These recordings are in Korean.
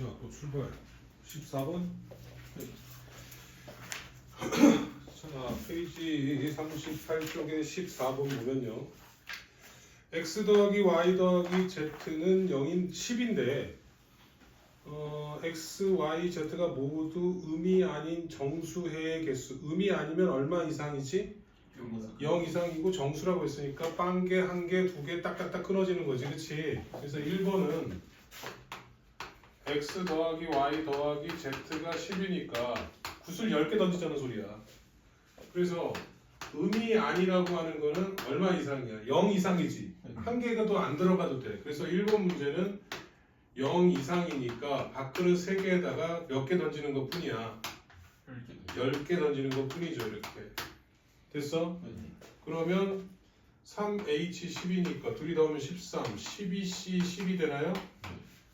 자, 또 출발. 14번. 자, 페이지 38쪽에 14번 보면요. x 더하기 y 더하기 z는 0인 10인데 어, x, y, z가 모두 음이 아닌 정수해의 개수. 음이 아니면 얼마 이상이지? 0 이상이고 정수라고 했으니까 빵개, 한 개, 두 개 딱딱딱 끊어지는 거지. 그치? 그래서 1번은 x 더하기 y 더하기 z가 10이니까 구슬 10개 던지자는 소리야. 그래서 음이 아니라고 하는 거는 얼마 이상이야? 0 이상이지. 한 개가 더 안 들어가도 돼. 그래서 1번 문제는 0 이상이니까 밥그릇 3개에다가 몇 개 던지는 것 뿐이야. 10개 던지는 것 뿐이죠. 이렇게. 됐어? 그러면 3H10이니까 둘이 더하면 13, 12C 10이 되나요?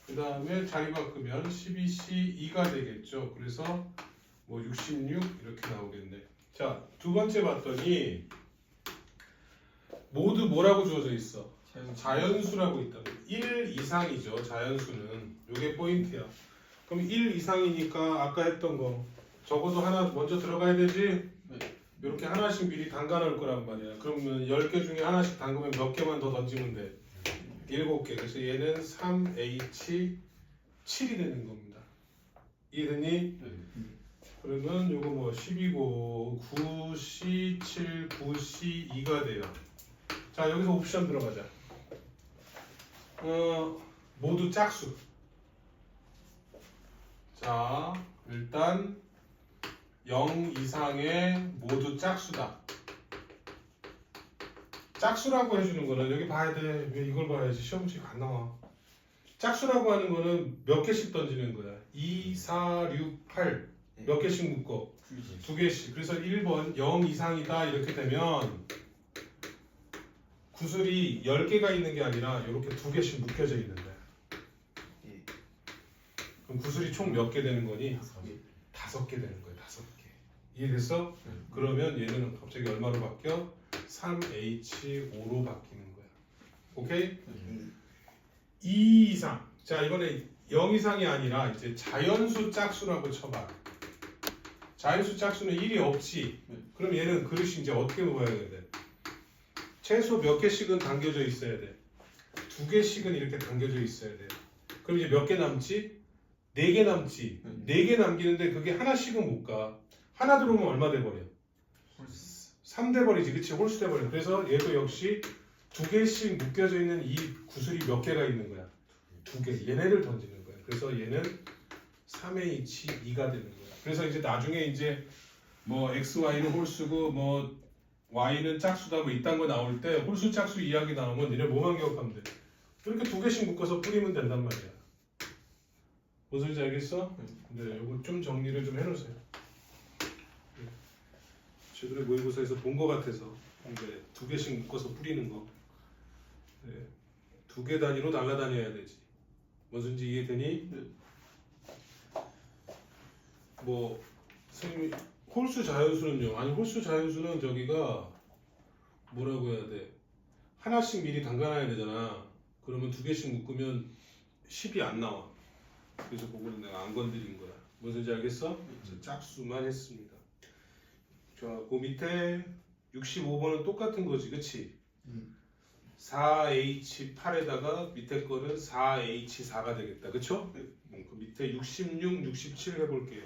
그 다음에 자리 바꾸면 12C 2가 되겠죠. 그래서 뭐 66 이렇게 나오겠네. 자, 두 번째 봤더니 모두 뭐라고 주어져 있어? 자연수라고 있다. 1 이상이죠. 자연수는. 요게 포인트야. 그럼 1 이상이니까 아까 했던 거 적어도 하나 먼저 들어가야 되지? 이렇게 하나씩 미리 담가 놓을 거란 말이야. 그러면 10개 중에 하나씩 담그면 몇 개만 더 던지면 돼? 7개. 그래서 얘는 3H 7이 되는 겁니다. 이해됐니? 그러면 요거 뭐 10이고 9C 7 9C 2가 돼요. 자 여기서 옵션 들어가자. 어 모두 짝수. 자 일단 0 이상의 모두 짝수다. 짝수라고 해주는 거는 여기 봐야 돼. 왜 이걸 봐야지 시험지가 안 나와. 짝수라고 하는 거는 몇 개씩 던지는 거야. 2, 4, 6, 8. 몇 개씩 묶어? 두 개씩. 그래서 1번 0 이상이다 이렇게 되면 구슬이 10개가 있는 게 아니라 이렇게 두 개씩 묶여져 있는 거야. 그럼 구슬이 총 몇 개 되는 거니? 다섯 개 되는 거야. 다섯 개. 이해됐어? 그러면 얘는 갑자기 얼마로 바뀌어? 3H5로 바뀌는 거야. 오케이? 2 이상. 자, 이번에 0 이상이 아니라 이제 자연수 짝수라고 쳐봐. 자연수 짝수는 1이 없지. 그럼 얘는 그릇이 이제 어떻게 모아야 돼? 최소 몇 개씩은 당겨져 있어야 돼. 두 개씩은 이렇게 당겨져 있어야 돼. 그럼 이제 몇 개 남지? 네 개 남지. 네 개 남기는데 그게 하나씩은 못 가. 하나 들어오면 얼마 돼버려? 3 돼버리지. 그치? 홀수 돼버려. 그래서 얘도 역시 두 개씩 묶여져 있는 이 구슬이 몇 개가 있는 거야? 두 개. 얘네를 던지는 거야. 그래서 얘는 3H2가 되는 거야. 그래서 이제 나중에 이제 뭐 X, Y는 홀수고 뭐 Y는 짝수다 뭐 이딴 거 나올 때 홀수 짝수 이야기 나오면 니네 뭐만 기억하면 돼? 이렇게 두 개씩 묶어서 뿌리면 된단 말이야. 무슨 소리인지 알겠어? 네, 요거 좀 정리를 좀 해놓으세요. 네. 최근에 모의고사에서 본거 같아서 이제 두 개씩 묶어서 뿌리는 거. 네. 두개 단위로 날아다녀야 되지. 무슨지 이해되니? 뭐 선생님이 홀수 자연수는요? 아니 홀수 자연수는 저기가 뭐라고 해야 돼? 하나씩 미리 담가놔야 되잖아. 그러면 두 개씩 묶으면 10이 안 나와. 그래서 그거는 내가 안 건드린 거야. 무슨지 알겠어? 그래서 짝수만 했습니다. 자, 그 밑에 65번은 똑같은 거지, 그치? 4H8에다가 밑에 거는 4H4가 되겠다, 그쵸? 음, 그 밑에 66, 67 해볼게요.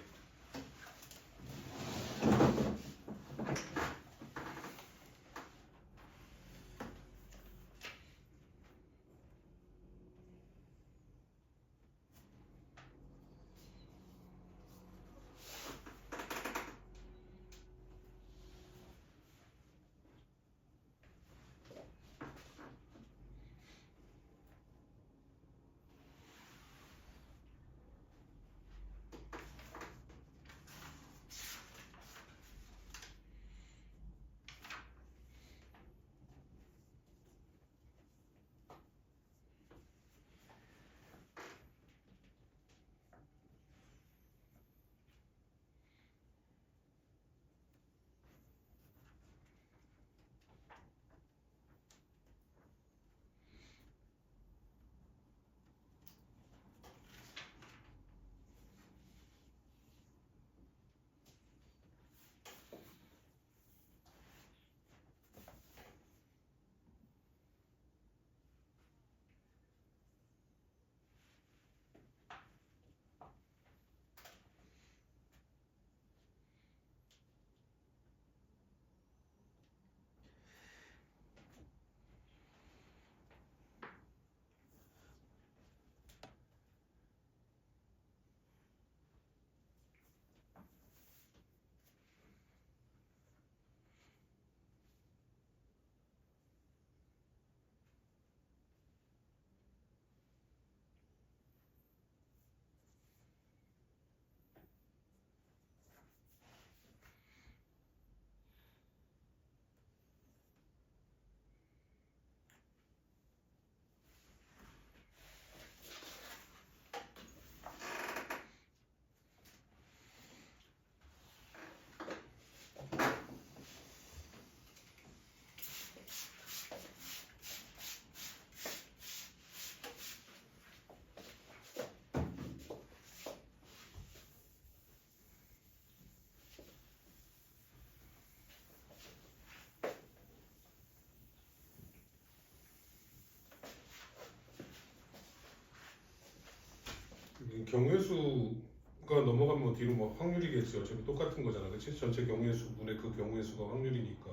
경우의 수가 넘어가면 뭐 뒤로 뭐 확률이겠지 어차피 똑같은 거잖아 그치? 전체 경우의 수분의 그 경우의 수가 확률이니까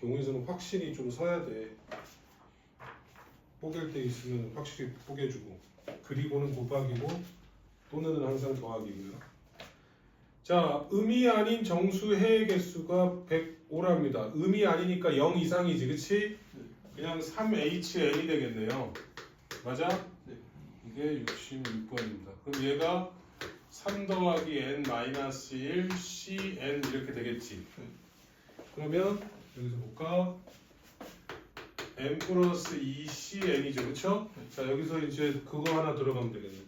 경우의 수는 확실히 좀 서야 돼 뽀갤 때 있으면 확실히 뽀개주고 그리고는 곱하기고 또는 항상 더하기고요 자 음이 아닌 정수 해의 개수가 105랍니다 음이 아니니까 0 이상이지 그치? 그냥 3HN이 되겠네요 맞아? 네. 이게 66번입니다. 그럼 얘가 3 더하기 n 마이너스 1 cn 이렇게 되겠지. 그러면 여기서 볼까? n 플러스 2 cn이죠, 그렇죠? 자 여기서 이제 그거 하나 들어가면 되겠네.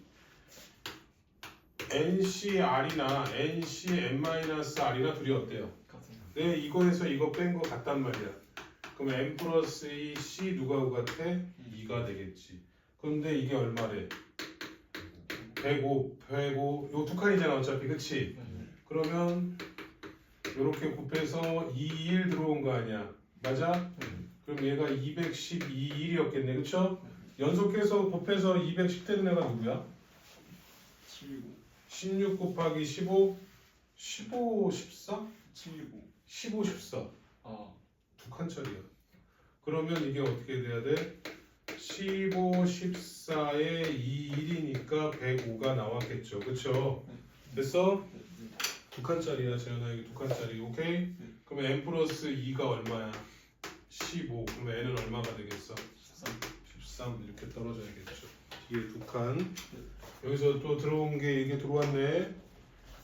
ncr이나 ncn 마이너스 r이나 둘이 어때요? 같은 네, 이거에서 이거 뺀 거 같단 말이야. 그럼 n 플러스 2 c 누가 고 같아? 2가 되겠지. 그런데 이게 얼마래? 105, 105, 요두 칸이잖아 어차피, 그치? 그러면 이렇게 곱해서 2, 1 들어온 거 아니야? 맞아? 그럼 얘가 212, 1이었겠네, 그쵸? 연속해서 곱해서 210 되는 애가 누구야? 729 16 곱하기 15, 15, 14? 729 15, 14. 아 두 칸짜리야. 그러면 이게 어떻게 돼야 돼? 15, 14 에 2, 1이니까 105가 나왔겠죠. 그쵸? 됐어? 두 칸짜리야, 재현아. 이게 두 칸짜리. 오케이? 그러면 n 플러스 2가 얼마야? 15. 그러면 n은 얼마가 되겠어? 13 13. 이렇게 떨어져야겠죠. 뒤에 두 칸. 여기서 또 들어온 게 이게 들어왔네.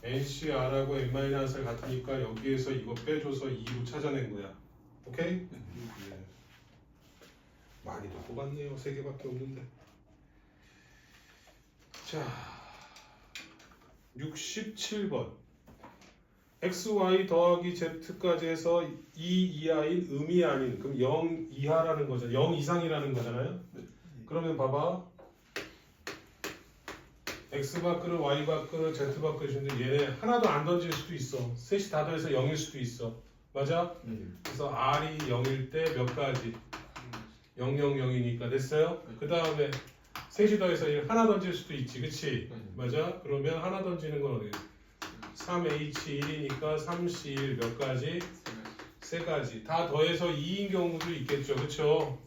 NCR하고 N-를 같으니까 여기에서 이거 빼줘서 2로 찾아낸 거야. 오케이? 네. 네. 많이도 뽑았네요. 세 개밖에 없는데. 자, 67번. xy 더하기 z까지 해서 2 이하인 음이 아닌 그럼 0 이하라는 거잖아요. 0 이상이라는 거잖아요. 네. 그러면 봐봐. x 밖으로 y 밖으로 z 밖으로 있는데 얘네 하나도 안 던질 수도 있어. 셋이 다 더해서 0일 수도 있어. 맞아? 네. 그래서 r이 0일 때 몇 가지? 000이니까 됐어요? 네. 그 다음에 셋이 더해서 얘 하나 던질 수도 있지, 그치? 네. 맞아? 그러면 하나 던지는 건 어디? 3H1이니까 3C1 몇 가지? 세 가지. 다 더해서 2인 경우도 있겠죠, 그쵸?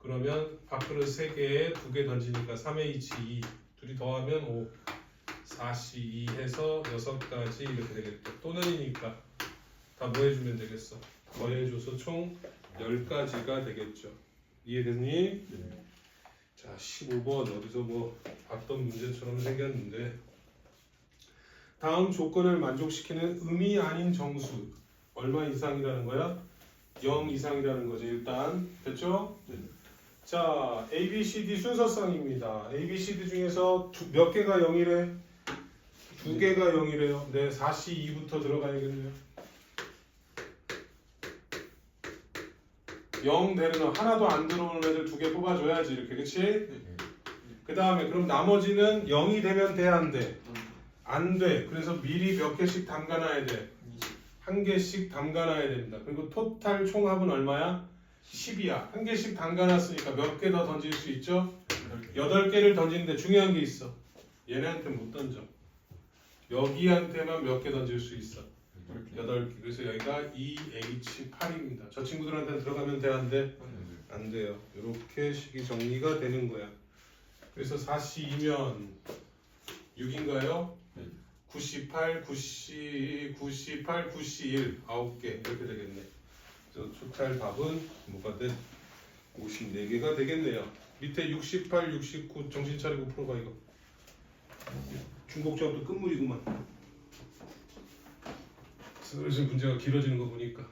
그러면 밥그릇 3개에 2개 던지니까 3H2 둘이 더하면 5 4C2 해서 6가지 이렇게 되겠죠. 또는이니까 다 뭐 해주면 되겠어? 더해줘서 총 10가지가 되겠죠. 이해됐니? 네. 자, 15번 어디서 뭐 봤던 문제처럼 생겼는데 다음 조건을 만족시키는 음이 아닌 정수 얼마 이상이라는 거야? 0 이상이라는 거지 일단 됐죠? 네. 자, A, B, C, D 순서상입니다. A, B, C, D 중에서 두- 몇 개가 0이래? 두 개가 0이래요. 네, 4C 2부터 들어가야겠네요. 0 되는 거 하나도 안 들어오는 애들 두 개 뽑아줘야지 이렇게 그치? 그 다음에 그럼 나머지는 0이 되면 돼 안 돼? 안 돼. 그래서 미리 몇 개씩 담가놔야 돼. 한 개씩 담가놔야 된다. 그리고 토탈 총합은 얼마야? 10이야. 한 개씩 담가놨으니까 몇 개 더 던질 수 있죠? 8개를 던지는데 중요한 게 있어. 얘네한테 못 던져. 여기한테만 몇 개 던질 수 있어. 8개. 그래서 여기가 EH8입니다. 저 친구들한테는 들어가면 돼, 안 돼? 안 돼요. 이렇게 식이 정리가 되는 거야. 그래서 4C이면 6인가요? 네. 98, 90, 98, 91 9개 이렇게 되겠네. 그래서 토탈 답은 뭐가 돼? 54개가 되겠네요. 밑에 68, 69 정신 차리고 풀어봐 이거. 중복조합도 끝물이구만. 슬슬 문제가 길어지는 거 보니까.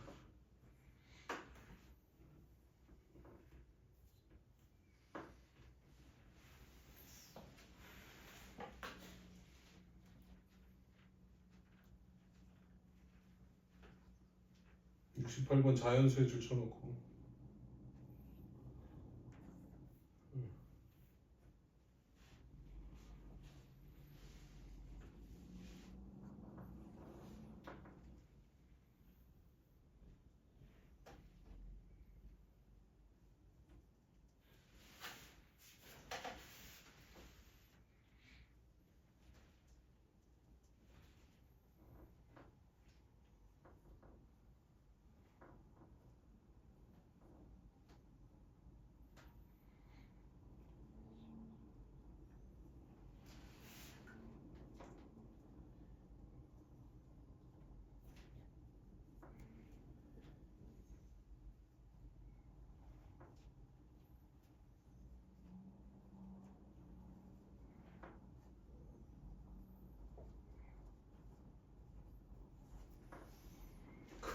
육십팔 번 자연수의 줄 쳐놓고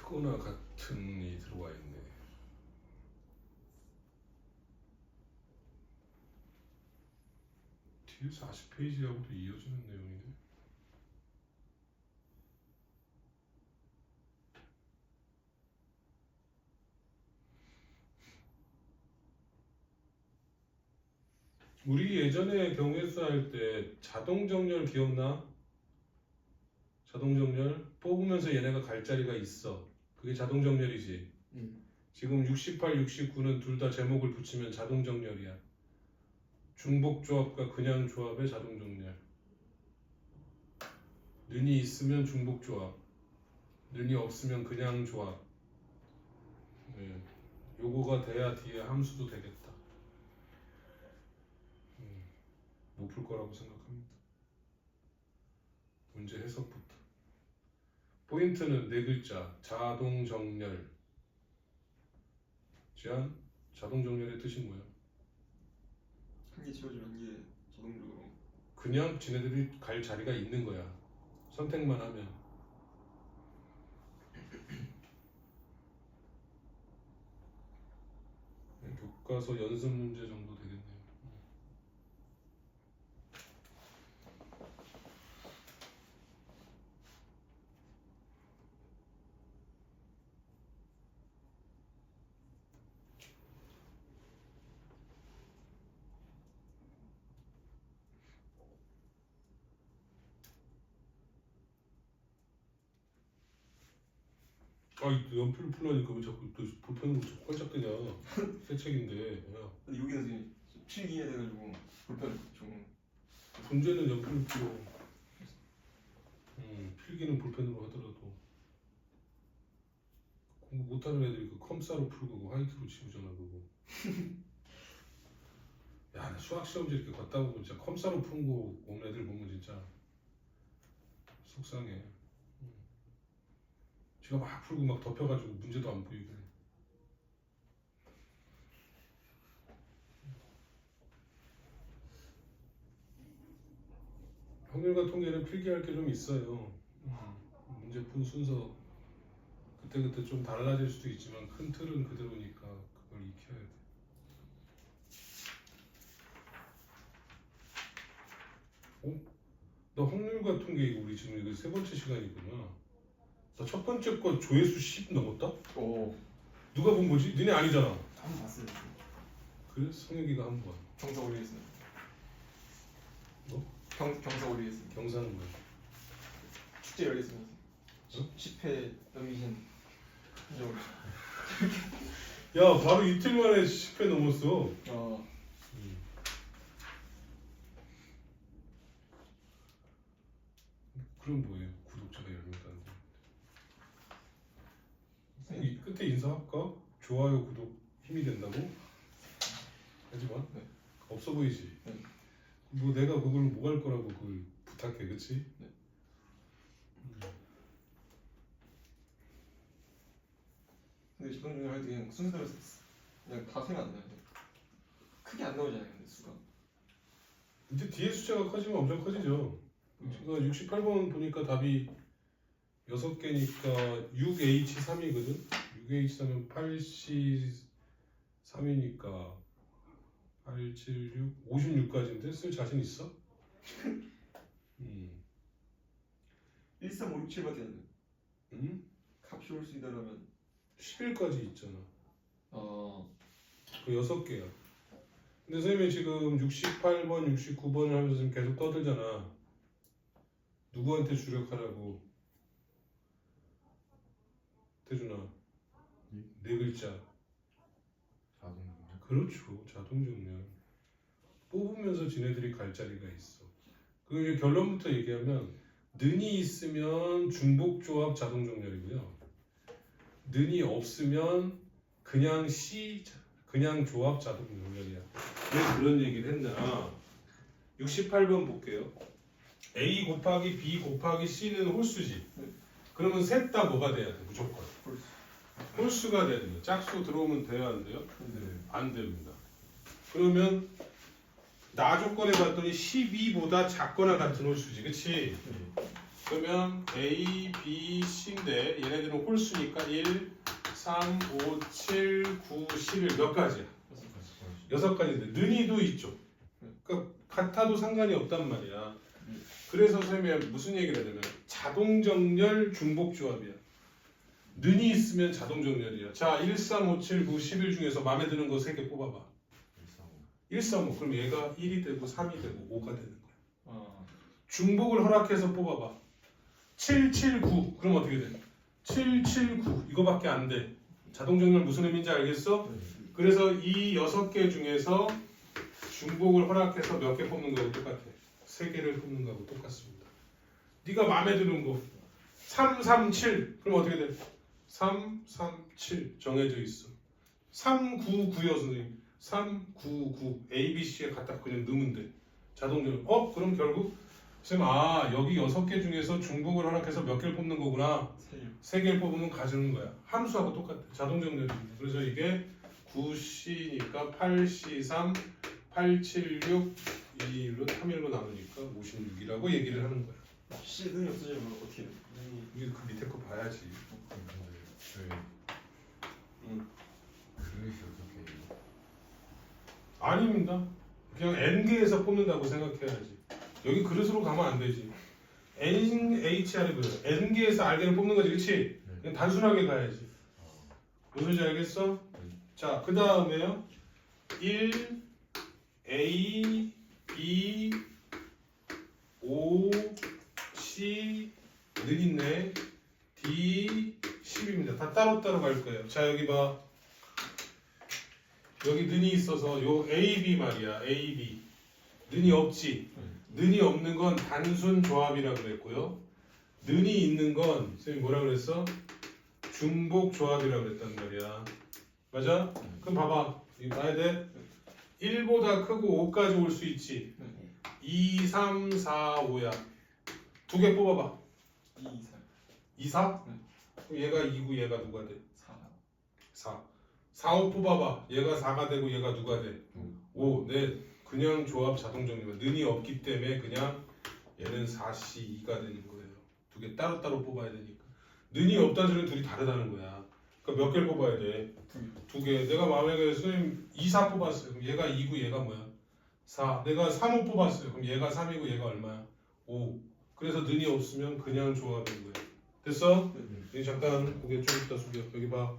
같거나 같은 이 들어와 있네. 뒤에 40페이지하고도 이어지는 내용이네. 우리 예전에 경우에서 할때 자동 정렬 기억나? 자동 정렬 뽑으면서 얘네가 갈 자리가 있어. 그게 자동 정렬이지. 음. 지금 68, 69는 둘 다 제목을 붙이면 자동 정렬이야. 중복 조합과 그냥 조합의 자동 정렬. 는이 있으면 중복 조합. 는이 없으면 그냥 조합. 네. 요거가 돼야 뒤에 함수도 되겠다. 음, 못풀 거라고 생각합니다. 문제 해석부터. 포인트는 네 글자. 자동 정렬. 제한 자동 정렬의 뜻이 뭐야? 한개 지워주면 한 개 자동적으로 그냥 지네들이 갈 자리가 있는 거야. 선택만 하면. 네, 교과서 연습 문제 정도 되겠네요. 아, 연필 풀라니까 왜 자꾸 또 볼펜으로 자꾸 꼴짝대냐? 새 책인데. 야, 근데 여기는 지금 필기해야 돼가지고 볼펜 좀 문제는 연필로 풀어. 음, 필기는 볼펜으로 하더라도 공부 못하는 애들이 그 컴사로 풀고 그 화이트로 지우잖아 그거. 야, 나 수학 시험지 이렇게 걷다 보면 진짜 컴사로 푼 거 온 애들 보면 진짜 속상해. 음. 지가 막 풀고 막 덮여가지고 문제도 안 보이고. 확률과 통계는 필기할 게 좀 있어요. 문제 푼 순서 그때그때 좀 달라질 수도 있지만 큰 틀은 그대로니까 그걸 익혀야 돼. 어? 나 확률과 통계 이거 우리 지금 이거 세 번째 시간이구나. 나첫 번째 거 조회수 10 넘었다? 오 누가 본 거지? 니네 아니잖아. 한번 봤어요 그래? 성혁이가 한 번. 경사 올리겠습니다 뭐? 경, 경사 올리겠습니다 경사는 뭐야? 축제 열겠습니다 어? 10회 넘기신 한적으로 야 바로 이틀 만에 10회 넘었어. 어 그럼 뭐예요? 구독자가 10명도 끝에 인사할까? 좋아요, 구독 힘이 된다고? 하지 마. 네. 없어 보이지? 네. 뭐 내가 그걸로 뭐할 거라고 그걸 부탁해, 그치? 네. 음. 근데 자동 정렬 할때 그냥 순서대로 썼어 그냥 다 세면 안 나요 크게 안 나오잖아요 근데 수가 이제 뒤에 숫자가 커지면 엄청 커지죠. 음. 지금 68번 보니까 답이 6개니까 6H3이거든? 6H3은 8C3이니까 8, 7, 6, 56까지인데 쓸 자신 있어? 음. 1, 3, 5, 6, 7밖에 안 돼요 음? 값이 올 수 있다라면 11까지 있잖아. 어 그 6개야. 근데 선생님이 지금 68번, 69번을 하면서 지금 계속 떠들잖아. 누구한테 주력하라고? 태준아. 네 글자. 자동 정렬. 그렇죠. 자동 정렬. 뽑으면서 지네들이 갈 자리가 있어. 그 결론부터 얘기하면 는이 있으면 중복 조합 자동 정렬이고요. 는이 없으면 그냥 C 그냥 조합 자동 정렬이야. 왜 그런 얘기를 했나? 68번 볼게요. A 곱하기 B 곱하기 C는 홀수지. 그러면 셋 다 뭐가 돼야 돼? 무조건. 홀수. 홀수가 돼야 돼요. 짝수 들어오면 돼요, 안 돼요? 네. 안 됩니다. 그러면 나 조건에 봤더니 12보다 작거나 같은 홀수지, 그치? 그러면 A, B, C인데 얘네들은 홀수니까 1, 3, 5, 7, 9, 11 몇 가지야? 여섯 가지인데 는이도 있죠. 그러니까 같아도 상관이 없단 말이야. 그래서 선생님이 무슨 얘기를 하냐면 자동 정렬 중복 조합이야. 는이 있으면 자동 정렬이야. 자, 1, 3, 5, 7, 9, 11 중에서 마음에 드는 거세개 뽑아봐. 1, 3, 5. 그럼 얘가 1이 되고 3이 되고 5가 되는 거야. 아, 중복을 허락해서 뽑아봐. 7, 7, 9. 그럼 어떻게 돼? 7, 7, 9. 이거밖에 안 돼. 자동 정렬 무슨 의미인지 알겠어? 그래서 이 여섯 개 중에서 중복을 허락해서 몇 개 뽑는 거하고 똑같아. 세 개를 뽑는 거하고 똑같습니다. 네가 마음에 드는 거 3, 3, 7. 그럼 어떻게 돼? 3, 3, 7 정해져 있어. 3, 9, 9여 선생님. 3, 9, 9. A, B, C에 갖다 그냥 넣으면 돼. 자동 정렬. 어? 그럼 결국 쌤, 아 여기 여섯 개 중에서 중복을 허락해서 몇 개를 뽑는 거구나. 세세 개를 뽑으면 가지는 거야. 함수하고 똑같아. 자동 정렬입니다. 그래서 이게 9C니까 8C3, 876, 2로 3일로 나누니까 56이라고 얘기를 하는 거야. C 능이 없어지면 어떻게 돼? 이게 그 밑에 거 봐야지. 응. 그릇이 어떻게 아닙니다. 그냥 N개에서 뽑는다고 생각해야지. 여기 그릇으로 가면 안 되지. NHR이 그래. N개에서 R개를 뽑는 거지, 그렇지? 그냥 단순하게 가야지. 무슨 지 알겠어? 자, 그 다음에요. 1, A, B, O, C, 는 있네. D, 10입니다. 다 따로따로 갈 거예요. 자, 여기 봐. 여기 는이 있어서 요 A, B 말이야. A, B. 는이 없지. 는이 없는 건 단순 조합이라 그랬고요. 는이 있는 건 선생님 뭐라 그랬어? 중복 조합이라 그랬단 말이야. 맞아? 그럼 봐봐. 이거 봐야 돼. 1보다 크고 5까지 올 수 있지. 2, 3, 4, 5야. 두 개 뽑아봐. 2, 3, 2, 4? 네. 그럼 얘가 2고 얘가 누가 돼? 4 4. 4, 5 뽑아봐. 얘가 4가 되고 얘가 누가 돼? 5. 네. 그냥 조합 자동 정리만. 는이 없기 때문에 그냥 얘는 4C2가 되는 거예요. 두 개 따로따로 뽑아야 되니까. 는이 없다는 소리는 둘이 다르다는 거야. 그러니까 몇 개를 뽑아야 돼? 두 개. 내가 마음에 그래 선생님 2, 4 뽑았어요. 그럼 얘가 2고 얘가 뭐야? 4. 내가 3, 5 뽑았어요. 그럼 얘가 3이고 얘가 얼마야? 5. 그래서 는이 없으면 그냥 조합인 거야. 됐어? 여기 잠깐 고개 좀 이따 숙여. 여기 봐.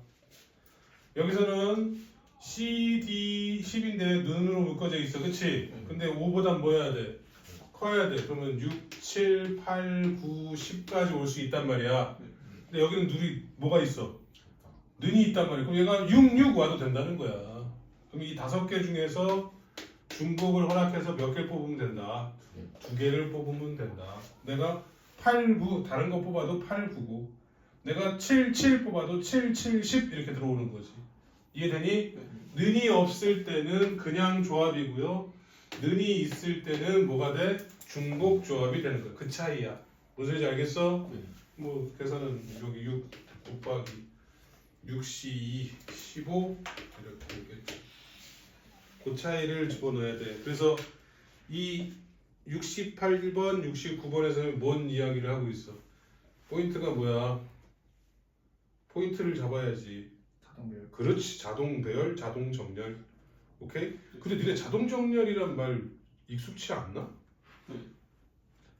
여기서는 C, D, 10인데 눈으로 묶어져 있어. 그치? 근데 5보단 뭐 해야 돼? 커야 돼. 그러면 6, 7, 8, 9, 10까지 올 수 있단 말이야. 근데 여기는 눈이 뭐가 있어? 는이 있단 말이야. 그럼 얘가 6, 6 와도 된다는 거야. 그럼 이 다섯 개 중에서 중복을 허락해서 몇 개 뽑으면 된다. 두 개를 뽑으면 된다. 내가 8, 9 다른 거 뽑아도 8, 9, 9. 내가 7, 7 뽑아도 7, 7, 10 이렇게 들어오는 거지. 이해되니? 는이 없을 때는 그냥 조합이고요. 는이 있을 때는 뭐가 돼? 중복 조합이 되는 거야. 그 차이야. 무슨 말인지 알겠어? 뭐 계산은 여기 6 곱하기 6C2 15 이렇게 되겠죠. 그 차이를 집어넣어야 돼. 그래서 이 68번, 69번에서는 뭔 이야기를 하고 있어? 포인트가 뭐야? 포인트를 잡아야지. 자동별 그렇지. 자동 배열, 자동 정렬. 오케이? 근데 니네 자동 정렬이란 말 익숙치 않나?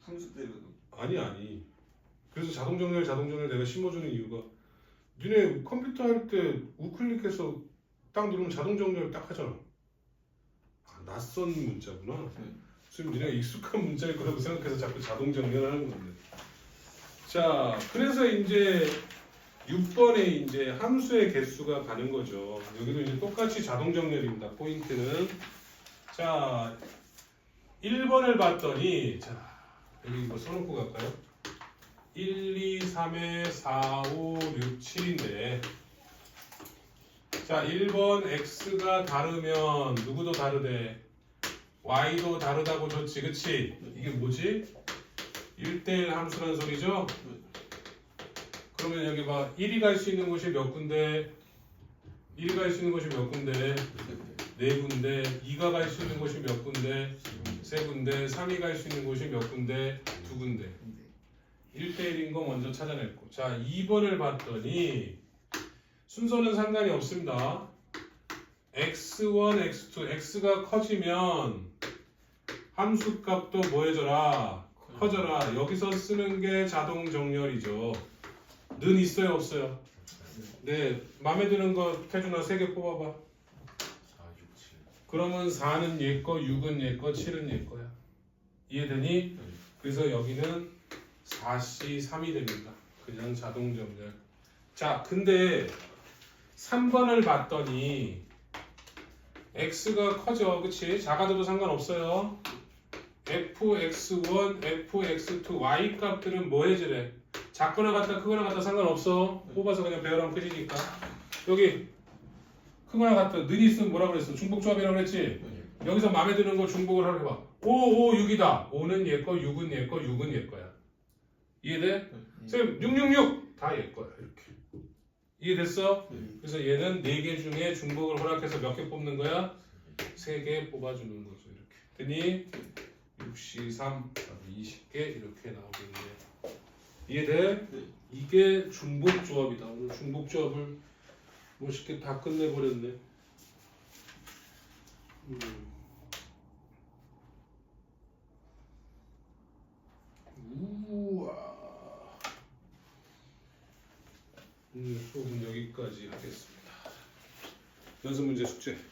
함수 때려도 아니 아니. 그래서 자동 정렬, 자동 정렬 내가 심어주는 이유가 니네 컴퓨터 할 때 우클릭해서 딱 누르면 자동 정렬 딱 하잖아. 아, 낯선 문자구나. 네. 지금 니네가 익숙한 문자일 거라고 생각해서 자꾸 자동 정렬하는 건데. 자, 그래서 이제 6번에 이제 함수의 개수가 가는 거죠. 여기도 이제 똑같이 자동 정렬입니다. 포인트는 자 1번을 봤더니 자 여기 이거 써놓고 갈까요? 1, 2, 3에 4, 5, 6, 7인데 자 1번 x가 다르면 누구도 다르대 y도 다르다고 줬지 그치? 이게 뭐지? 1대1 함수란 소리죠? 그러면 여기 봐. 1이 갈 수 있는 곳이 몇 군데? 1이 갈 수 있는 곳이 몇 군데? 네 군데. 2가 갈 수 있는 곳이 몇 군데? 세 군데. 3이 갈 수 있는 곳이 몇 군데? 두 군데. 1대1인 거 먼저 찾아냈고. 자 2번을 봤더니 순서는 상관이 없습니다. x1, x2, x가 커지면 함수 값도 뭐 해줘라 커져라 여기서 쓰는 게 자동 정렬이죠 는 있어요 없어요? 네 마음에 드는 거 태준아 3개 뽑아봐 4, 6, 7 그러면 4는 얘 거, 6은 얘 거, 7은 얘 거야. 이해되니? 그래서 여기는 4C 3이 됩니다. 그냥 자동 정렬. 자, 근데 3번을 봤더니 x가 커져. 그치? 작아져도 상관없어요. Fx1, fx2, y 값들은 뭐 해주래? 작거나 같다, 크거나 같다 상관없어. 뽑아서 그냥 배열하면 끝이니까. 여기 크거나 같다, 는 있으면 뭐라 그랬어? 중복조합이라고 그랬지? 여기서 마음에 드는 거 중복을 하려 해봐. 5, 5, 6이다. 5는 얘 거, 6은 얘 거, 6은 얘 거야. 이해돼? 선생님, 6, 6, 6! 다 얘 거야. 이렇게. 이해됐어? 네. 그래서 얘는 4개 중에 중복을 허락해서 몇 개 뽑는 거야? 3개 뽑아주는 거죠. 이렇게. 됐니? 6C 3, 20개 이렇게 나오겠네. 이해돼? 네. 이게 중복 조합이다. 오늘 중복 조합을 멋있게 다 끝내버렸네. 음. 우와. 오늘 수업은 여기까지 하겠습니다. 연습 문제 숙제.